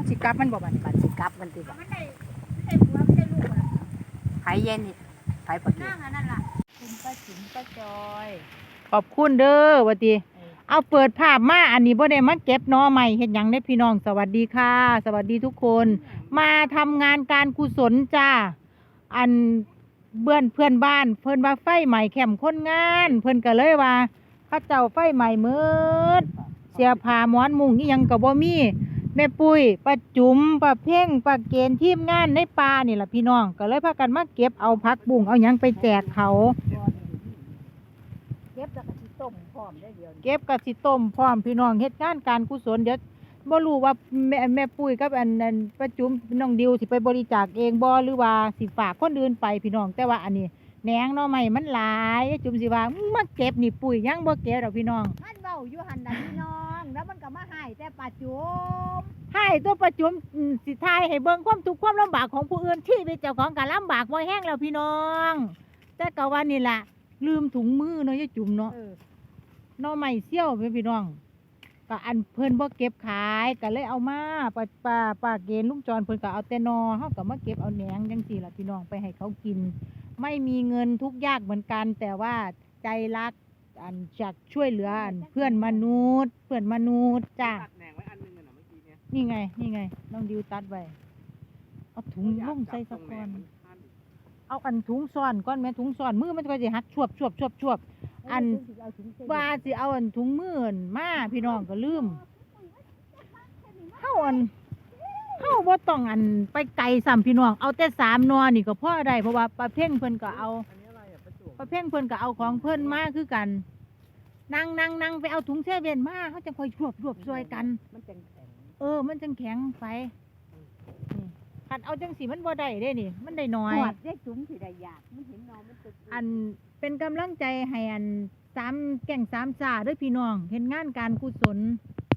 มันสิกลับมันบ่บัดนี้บัดสิกลับมันติบ่มันได้มันได้ผัวมันได้ลูกอะไผเย็นนี่ไผปะเกียนั่งอันนั้นล่ะคุณป้าจิ๋มป้าจอยขอบคุณเด้อว่าติเอาเปิดภาพมา อันนี้บ่ได้มาเก็บหนอใหม่เฮ็ดหยังได้อพี่น้องสวัสดีค่ะ สวัสดีทุกคน มาทำงานการกุศลจ้า อันเบื่อนเพื่อนบ้าน เพิ่นว่าไฟใหม่แคมป์คนงาน เพิ่นก็เลยว่าเข้าเจ้าไฟใหม่เมิดเสียผ้าหมอนมุงอีหยังก็บ่มี แม่ปุ้ยป้าจุ๋มป้าเพ่งป้าเกณฑ์ทีมงานในป่านี่ล่ะพี่น้อง ก็เลยพากันมาเก็บเอาผักบุ้งเอาหยังไปแจกเขา เก็บแล้วก็สิต้มพร้อมได้เดียวนี้เก็บกะสิต้มพร้อมพี่น้องเฮ็ดงานการกุศลเดี๋ยวบ่รู้ว่าแม่แม่ปุ้ยกับอันอันป้าจุ๋มน้องดิวสิไปบริจาคเองบ่หรือว่าสิฝากคนอื่นไปพี่น้องแต่ว่าอันนี้ แหนงหน่อไม้มันหลาย จุ๋มสิว่ามึงมาเก็บนี่ปุ้ยยังบ่เก็บดอกพี่น้องมันเว้าอยู่หั่นน่ะพี่น้อง แล้วมันก็มาให้แต่ป้าจุ๋มให้ตัวป้าจุ๋มอืมสิทายให้เบิ่งความทุกข์ความลำบากของผู้อื่นที่เป็นเจ้าของก็ลำบากบ่แห้งแล้วพี่น้อง แต่ก็ว่านี่ล่ะลืมถุงมือเนาะยายจุ๋มเนาะเออหน่อไม้เซี่ยวแม่พี่น้อง ก็อันเพิ่นบ่เก็บขายก็เลยเอามาป้าป้าป้าเกณฑ์ลุงจรเพิ่นก็เอาแต่นอเฮาก็มาเก็บเอาแหนงจังซี่ล่ะพี่น้องไปให้เขากิน ไม่มีเงินทุกยากเหมือนกัน แต่ว่าใจรักอันจากช่วยเหลืออันเพื่อนมนุษย์ เพื่อนมนุษย์จ้าตัดแหนงไว้อันหนึงอะนะเมื่อกี้เนี่ยนี่ไง นี่ไงน้องดิวตัดไว้เอาถุงลุ่มใส่สักแหก่อนมันขั้นเอาอันถุงซ่อนก้อนแม่ถุงซ่อนมือมันก็จะหักชวบชวบชวบชวบ อันเอาถุงใส่ว่าสิเอาอันถุงมืออั่นมาพี่น้องก็ลืมเฮาอันเฮาบ่ต้องอันไปไกลซ้ำพี่น้องเอาแต่สามหนอนี่ก็พอได้เพราะว่าป้าเพ่งเพิ่นก็เอาอันนี้อะไรอะประจวบป้าเพ่งเพิ่นก็เอาของเพิ่นมาคือกันนั่งนั่งนั่งไปเอาถุงเซเว่นมาเขาจะคอยชวบชวบช่วยกัน มันจังแข็งเออ มันจังแข็งไปนี่คันเอาจังสีมันบ่ได้เด้นี่ มันได้น้อยหอดได้จุ๋มสิได้ยากมันเห็นน้องมันตึกอัน เป็นกำลังใจให้อันสามแก่งสามจ่าเด้วยพี่น้องเห็นงานการกุศล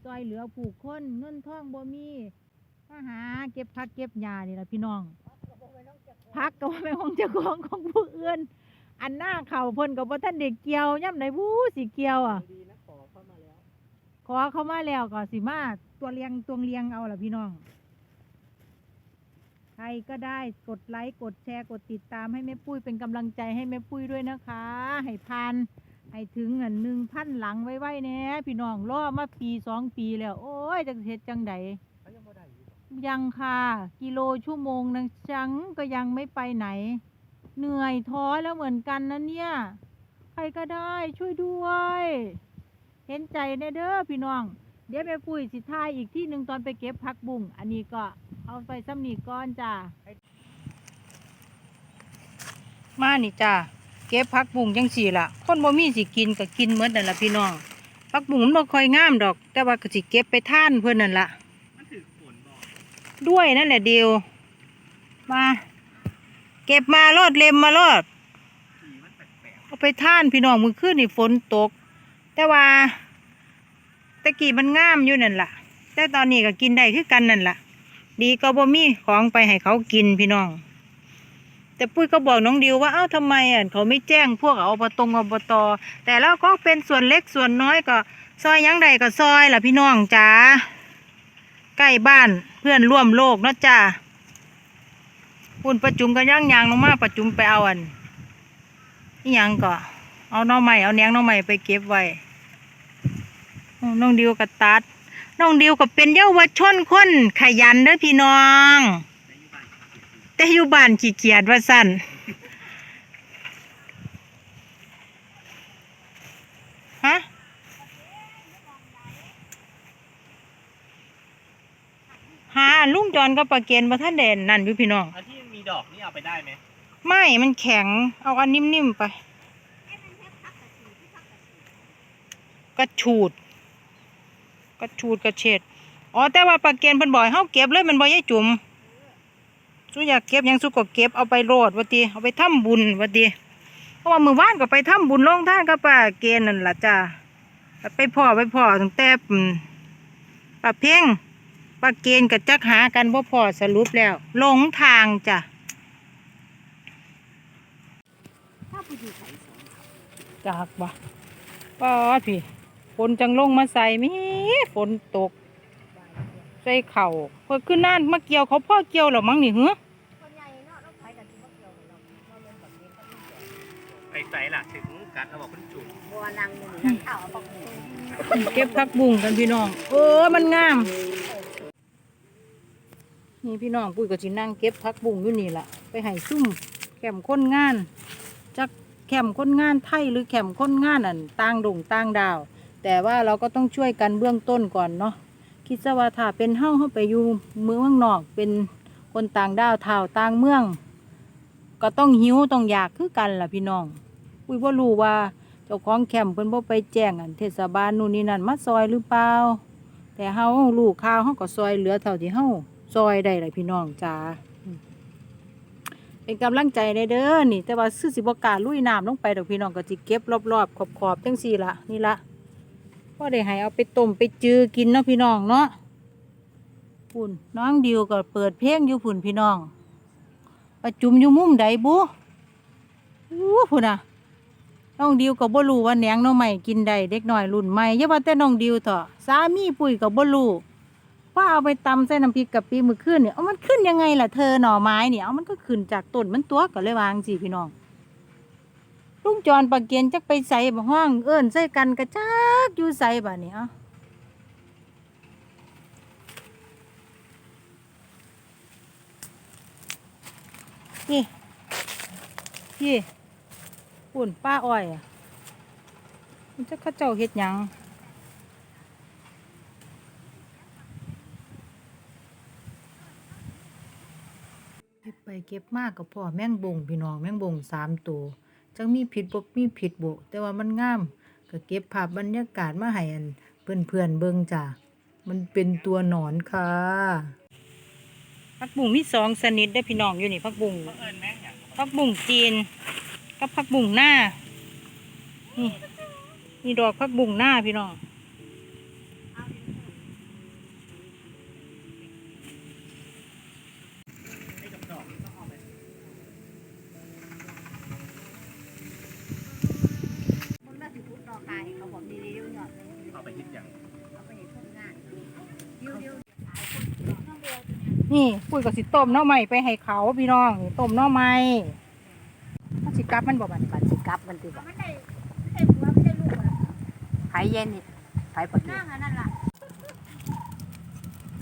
ซอยเหลือผู้คนเงินทองบ่มีมาหาเก็บผักเก็บหญ้านี่ล่ะพี่น้อง พักก็ว่าแม่นของเจ้าของของผู้อื่นอันหน้าเขาเพิ่นก็บ่ทันได้เกี่ยวย่ำไหนบู้สิเกี่ยวอะดีนะขอเข้ามาแล้วขอเข้ามาแล้วก็สิมาตัวเลียงตัวเลียงเอาล่ะพี่น้อง ใครก็ได้กดไลค์กดแชร์กดติดตามให้แม่ปุ้ยเป็นกำลังใจให้แม่ปุ้ยด้วยนะคะ ให้พานให้ถึงเงินหนึ่งพันหลังไว้ไว้แน่พี่น้องรอมาปีสองปีแล้ว โอ้ยจังเฮ็ดจังใดยังได้ยังค่ะ กิโลชั่วโมงนะจังก็ยังไม่ไปไหน เหนื่อยท้อแล้วเหมือนกันนะเนี่ย ใครก็ได้ช่วยด้วย เห็นใจแน่เด้อพี่น้อง เดี๋ยวแม่ปุ้ยสิทายอีกที่หนึ่งตอนไปเก็บผักบุ้งอันนี้ก็ เอาไปซ้ำนีก้อนจ้ามานี่จ้าเก็บผักบุ้งจังสี่ล่ะ คนบ่มีสิกินก็กินเหมือนนั่นล่ะพี่น้องผักบุ้งมันบ่ค่อยงามดอก แต่ว่าก็สิเก็บไปท่านเพื่อนนั่นล่ะด้วยนั่นแหละเดียว มา เก็บมาโลดเล็มมาโลดเอาไปท่านพี่น้องมือขึ้นนี่ฝนตก แต่ว่าตะกี้มันงามอยู่นั่นล่ะ แต่ตอนนี้ก็กินได้คือกันนั่นล่ะ ดีก็บ่มีของไปให้เขากินพี่น้อง แต่ปุ้ยก็บอกน้องดิวว่าเอ้าทำไมอะเขาไม่แจ้งพวกอบตอบตแต่แล้วก็เป็นส่วนเล็กส่วนน้อยก็ซอยยังใดก็ซอยล่ะพี่น้องจ้าใกล้บ้านเพื่อนร่วมโลกเนาะจ้าปุ่นประจุมกันย่างยางลงมาประจุมไปเอาอันนี่ยังก็เอาน้องใหม่เอาแหนงน้องใหม่ไปเก็บไว้น้องดิวกับตัด น้องดิวก็เป็นเยาวชนคนขยันเด้อพี่น้อง แต่อยู่บ้านขี้เกียจว่าสั่นฮะหาลุงจอนกับปลาเกนมาท่านเด่นนั่นอยู่พี่น้องอันที่มีดอกนี่เอาไปได้ไหมไม่มันแข็งเอาอันนิ่มๆไปกระชูดก ระชูดกระเฉดอ๋อแต่ว่าปลาเกนเพิ่นบ่อยเฮาเก็บเลยมันบ่ยายจุ๋มสู้อยากเก็บหยังสู้ก็เก็บเอาไปโรดว่าติเอาไปทำบุญว่าติเพราะว่ามื้อวานก็ไปทำบุญลงท่านกับปลาเกนนั่นล่ะจ้าไปพ่อไปพ่อตั้งแต่อืมปลาเพ่งปลาเกนกับจักหากันบ่พอสรุปแล้วหลงทางจ้ะถ้าผู้อยู่ไสสองจากบ่ป้าดพี่ ฝนจังลงมาใส่มีฝนตก ใส่เข่าเพิ่นขึ้นน่านมาเกี่ยวเขาพ่อเกี่ยวหรอมั้งนี่เหรอคนใหญ่เนาะเราไปกันที่บ่เกี่ยวกับเราเราเล่นกับเองก็ไม่เกี่ยวไปใส่ล่ะถึงกัดเราบอกคุณจุ๋มบัวนางมือนั่งข้าวเอาปักหมูเก็บผักบุ้งกันพี่น้องเออมันงาม นี่พี่น้องปุ้ยก็สินั่งเก็บผักบุ้งอยู่นี่ล่ะ ไปให้ซุ่มแคมป์คนงานจักแคมป์คนงานไทยหรือแคมป์คนงานอันต่างดงต่างดาว แต่ว่าเราก็ต้องช่วยกันเบื้องต้นก่อนเนาะคิดซะว่าถ้าเป็นเฮ้าเฮ้าไปอยู่เมืองนอกเป็นคนต่างดาวท่าวต่างเมือง ก็ต้องหิวต้องอยากคือกันล่ะพี่น้องปุ้ยบ่ารู้ว่าเจ้าของแคมป์เพิ่นบ่ไปแจ้งอันเทศบาลนู่นนี่นั่นมาซอยหรือเปล่าแต่เฮาลูกข้าวเฮาก็ซอยเหลือเท่าที่เฮาซอยได้เลยพี่น้องจ้าเป็นกำลังใจในเด้อนี่ แต่ว่าซื้อสิบกาลุยน้ำลงไปดอกพี่น้องก็สิเก็บรอบๆขอบๆจังสี่ละนี่ละ พอได้ให้เอาไปต้มไปจือกินเนาะพี่น้องเนาะพุ่นน้องดิวก็เปิดเพลงอยู่พุ่นพี่น้องประจุมอยู่มุมใดบุอู้พุ่นอะน้องดิวก็บ่รู้ว่าแหนงหน้องใหม่กินได้เด็กน้อยรุ่นใหม่อย่าว่าแต่น้องดิวเถอะสามีปุ๋ยก็บ่รู้ว่าเอาไปตำใส่น้ำพริกกะปิมื้อคืนเนี่ยเอามันขึ้นยังไงล่ะเธอหน่อไม้เนี่ยเอามันก็ขึ้นจากต้นมันตัวก็เลยวาจั่งสิพี่น้อง ลุงจรปากเกียนจักไปใส่บ่ห้อง เอิ้นใส่กันกระจักอยู่ใส่บัดนี้เอ้านี่พี่ปุ่นป้าอ้อยอะมันจะข้าเจ้าเฮ็ดหยังเก็บไปเก็บมากกับพ่อแม่งบงพี่น้องแม่งบงสามตัว จังมีผิดบ่มีผิดบ่แต่ว่ามันงามก็เก็บภาพบรรยากาศมาให้อันเพื่อนเพื่อนเบิ่งจ้ะมันเป็นตัวหนอนค่ะผักบุ้งมีสองชนิดได้พี่น้องอยู่นี่ผักบุ้งเอิญแม่งอย่างผักบุ้งจีนกับผักบุ้งหน้านี่นี่ดอกผักบุ้งหน้าพี่น้อง นี่ปุ้ยกับสิต้มหน้อใหม่ไปให้เขาพี่น้องนี่ต้มหน้อใหม่ถ้าสิกลับมันบ่บัดปัดสิกลับมันติบ่ไม่ได้ไม่ได้ผัวไม่ได้ลูกอะไผเย็นนี่ไผปักเกียนั่งอันนั้นล่ะ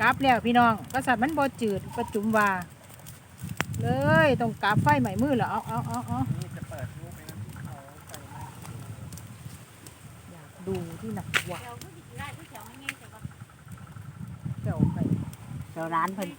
กลับแล้วพี่น้องกษัตริย์มันบ่จืดประจุมว่า เลยต้องกลับไฟใหม่มือเหรอเอาเอาเอาเอานี่จะเปิดรูปไปนะที่เขาใส่มาอยากดูที่หนักว่าเดี๋ยวผู้หญิงได้ผู้เขียวไม่ง่ายแต่ว่าเจ้าไปเจ้าร้านเพิ่น